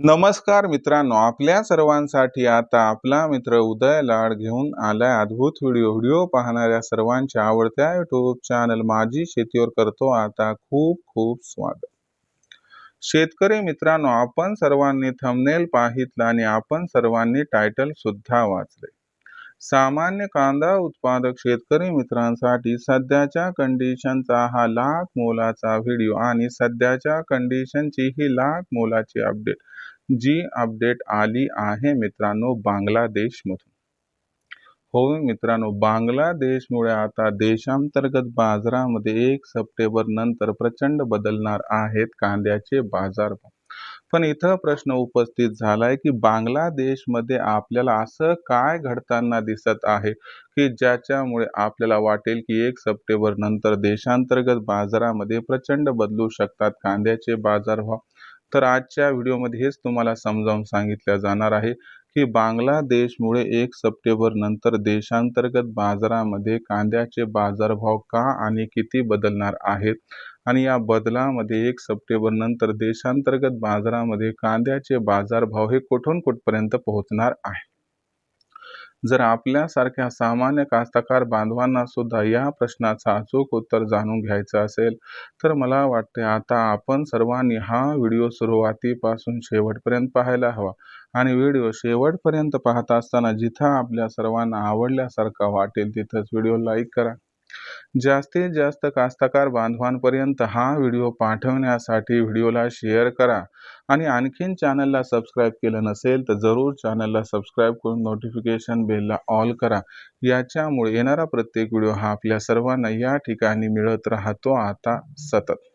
नमस्कार मित्रांनो आपल्या सर्वांसाठी आता आपला मित्र उदय लाड घेऊन आलाय अद्भुत व्हिडिओ. व्हिडिओ पाहणाऱ्या सर्वांच्या आवडत्या युट्यूब चॅनल माझी शेतीवर करतो आता खूप खूप स्वागत. शेतकरी मित्रांनो आपण सर्वांनी थंबनेल पाहितलं आणि आपण सर्वांनी टायटल सुद्धा वाचले. सामान्य कांदा उत्पादक शेतकरी मित्रांसाठी सध्याच्या कंडिशनचा हा लाख मोलाचा व्हिडिओ आणि सध्याच्या कंडिशनची ही लाख मोलाची अपडेट जी अपडेट आली आहे मित्रांनो बांगलादेशमधून. हो मित्रांनो बांगलादेशमुळे आता देशांतर्गत बाजारामध्ये एक सप्टेंबर नंतर प्रचंड बदलणार आहेत कांद्याचे बाजारभाव पण इथं प्रश्न उपस्थित झालाय की बांगलादेशमध्ये आपल्याला असं काय घडताना दिसत आहे की ज्याच्यामुळे आपल्याला वाटेल की एक सप्टेंबर नंतर देशांतर्गत बाजारामध्ये प्रचंड बदलू शकतात कांद्याचे बाजारभाव तर आजच्या व्हिडिओमध्ये हेच तुम्हाला समजावून सांगितलं जाणार आहे की बांगलादेशमुळे एक सप्टेंबर नंतर देशांतर्गत बाजारामध्ये कांद्याचे बाजारभाव का आणि किती बदलणार आहेत? आणि या बदलामध्ये एक सप्टेंबर नंतर देशांतर्गत बाजारामध्ये कांद्याचे बाजारभाव हे कुठून कुठपर्यंत पोहोचणार आहे? जर आपल्यासारख्या सामान्य कास्तकार बांधवांना सुद्धा या प्रश्नाचं अचूक उत्तर जाणून घ्यायचं असेल तर मला वाटते आता आपण सर्वांनी हा व्हिडिओ सुरुवातीपासून शेवटपर्यंत पाहायला हवा. आणि व्हिडिओ शेवटपर्यंत पाहत असताना जिथं आपल्या सर्वांना आवडल्यासारखा वाटेल तिथंच व्हिडिओ लाईक करा. जास्तीत जास्त कास्तकार बांधवांपर्यंत हा व्हिडिओ पाठवण्यासाठी व्हिडिओला शेअर करा. आणि आणखीन चॅनलला सबस्क्राईब केलं नसेल तर जरूर चॅनलला सबस्क्राईब करून नोटिफिकेशन बेलला ऑल करा. याच्यामुळे येणारा प्रत्येक व्हिडिओ हा आपल्या सर्वांना या ठिकाणी मिळत राहतो. आता सतत.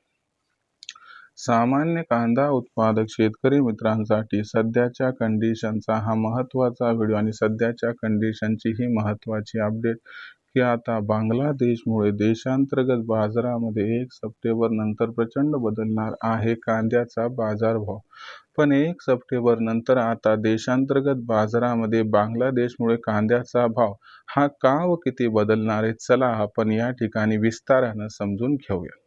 सामान्य कांदा उत्पादक शेतकरी मित्रांसाठी सध्याच्या कंडिशनचा हा महत्त्वाचा व्हिडिओ आणि सध्याच्या कंडिशनची ही महत्त्वाची अपडेट की आता बांगलादेशमुळे देशांतर्गत बाजारामध्ये एक सप्टेंबर नंतर प्रचंड बदलणार आहे कांद्याचा बाजारभाव. पण एक सप्टेंबर नंतर आता देशांतर्गत बाजारामध्ये बांगलादेशमुळे कांद्याचा भाव हा का व किती बदलणार आहे? चला आपण या ठिकाणी विस्तारानं समजून घेऊया.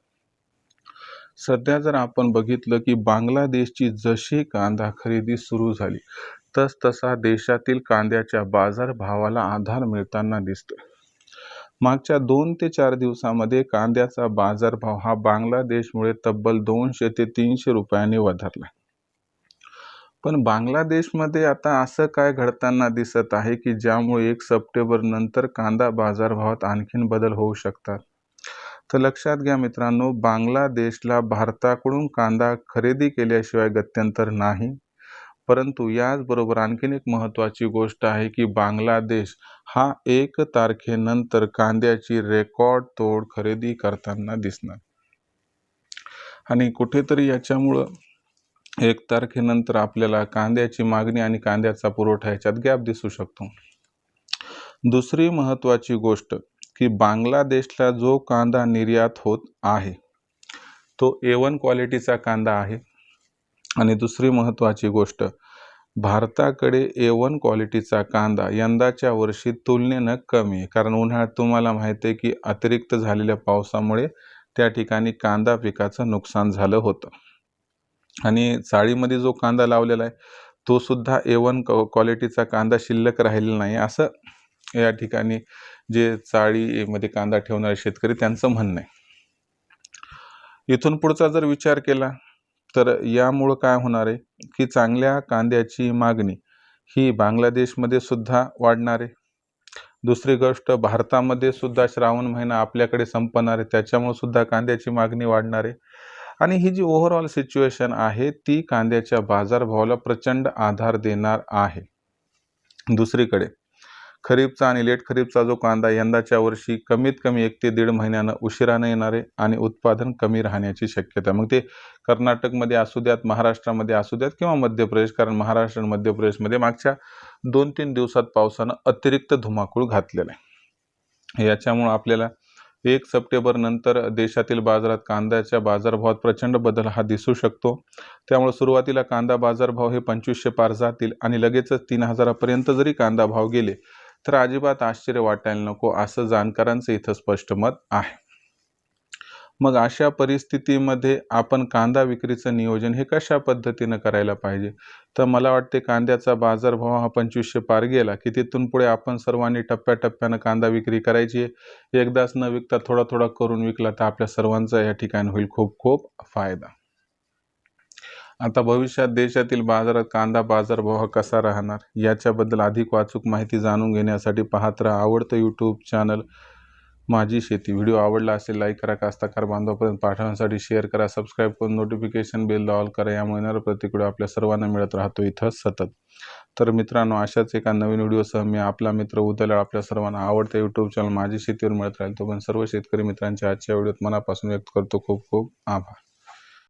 सध्या जर आपण बघितलं की बांगलादेशची जशी कांदा खरेदी सुरू झाली तस तसा देशातील कांद्याच्या बाजारभावाला आधार मिळताना दिसतोय. मागच्या दोन ते चार दिवसामध्ये कांद्याचा बाजारभाव हा बांगलादेशमुळे तब्बल दोनशे ते तीनशे रुपयांनी वधारला. पण बांगलादेशमध्ये आता असं काय घडताना दिसत आहे की ज्यामुळे एक सप्टेंबर नंतर कांदा बाजारभावात आणखीन बदल होऊ शकतात? तर लक्षात घ्या मित्रांनो बांगलादेशला भारताकडून कांदा खरेदी केल्याशिवाय गत्यंतर नाही. परंतु याचबरोबर आणखीन एक महत्त्वाची गोष्ट आहे की बांगलादेश हा एक तारखेनंतर कांद्याची रेकॉर्ड तोड खरेदी करताना दिसणार. आणि कुठेतरी याच्यामुळं एक तारखेनंतर आपल्याला कांद्याची मागणी आणि कांद्याचा पुरवठा याच्यात गॅप दिसू शकतो. दुसरी महत्त्वाची गोष्ट की बांगलादेशला जो कांदा निर्यात होत आहे तो ए वन क्वालिटीचा कांदा आहे. आणि दुसरी महत्त्वाची गोष्ट भारताकडे ए वन क्वालिटीचा कांदा यंदाच्या वर्षी तुलनेनं कमी आहे. कारण उन्हाळ्यात तुम्हाला माहिती आहे की अतिरिक्त झालेल्या पावसामुळे त्या ठिकाणी कांदा पिकाचं नुकसान झालं होतं. आणि चाळीमध्ये जो कांदा लावलेला आहे तो सुद्धा ए वन क्वालिटीचा कांदा शिल्लक राहिलेला नाही. असं या ठिकाणी जे चाळीमध्ये कांदा ठेवणारे शेतकरी त्यांचं म्हणणं आहे. इथून पुढचा जर विचार केला तर यामुळं काय होणार आहे? की चांगल्या कांद्याची मागणी ही बांगलादेशमध्ये सुद्धा वाढणार आहे. दुसरी गोष्ट भारतामध्ये सुद्धा श्रावण महिना आपल्याकडे संपणार आहे त्याच्यामुळे सुद्धा कांद्याची मागणी वाढणार आहे. आणि ही जी ओव्हरऑल सिच्युएशन आहे ती कांद्याच्या बाजारभावाला प्रचंड आधार देणार आहे. दुसरीकडे खरीपचा आणि लेट खरीपचा जो कांदा यंदाच्या वर्षी कमीत कमी एक ते दीड महिन्यानं उशिरानं येणार आहे आणि उत्पादन कमी राहण्याची शक्यता मग ते कर्नाटकमध्ये असू द्यात महाराष्ट्रामध्ये असू द्यात किंवा मध्य प्रदेश कारण महाराष्ट्र आणि मध्य प्रदेशमध्ये मागच्या दोन तीन दिवसात पावसानं अतिरिक्त धुमाकूळ घातलेला आहे. याच्यामुळं आपल्याला एक सप्टेंबर नंतर देशातील बाजारात कांद्याच्या बाजारभावात प्रचंड बदल हा दिसू शकतो. त्यामुळे सुरुवातीला कांदा बाजारभाव हे पंचवीसशे पार जातील आणि लगेचच तीन हजारापर्यंत जरी कांदा भाव गेले तर अजिबात आश्चर्य वाटायला नको असं जाणकारांचं इथं स्पष्ट मत आहे. मग अशा परिस्थितीमध्ये आपण कांदा विक्रीचं नियोजन हे कशा पद्धतीनं करायला पाहिजे? तर मला वाटते कांद्याचा बाजारभाव हा पंचवीसशे पार गेला की तिथून पुढे आपण सर्वांनी टप्प्याटप्प्यानं कांदा विक्री करायची. आहे एकदाच न विकता थोडा थोडा करून विकला तर आपल्या सर्वांचा या ठिकाणी होईल खूप खूप फायदा. आता भविष्यात देशातील बाजारात कांदा बाजारभाव कसा राहणार? याच्याबद्दल अधिक वाचूक माहिती जाणून घेण्यासाठी पाहत राहा आवडतं यूट्यूब चॅनल माझी शेती. व्हिडिओ आवडला असेल लाईक करा. कास्ताकार बांधवापर्यंत पाठवण्यासाठी शेअर करा. सबस्क्राईब करून नोटिफिकेशन बेल ऑल करा. यामुळे येणारा प्रत्येक आपल्या सर्वांना मिळत राहतो. इथं सतत. तर मित्रांनो अशाच एका नवीन व्हिडिओसह मी आपला मित्र उदयला आपल्या सर्वांना आवडत्या यूट्यूब चॅनल माझी शेतीवर मिळत राहील. तो पण सर्व शेतकरी मित्रांच्या आजच्या व्हिडिओत मनापासून व्यक्त करतो. खूप खूप आभार.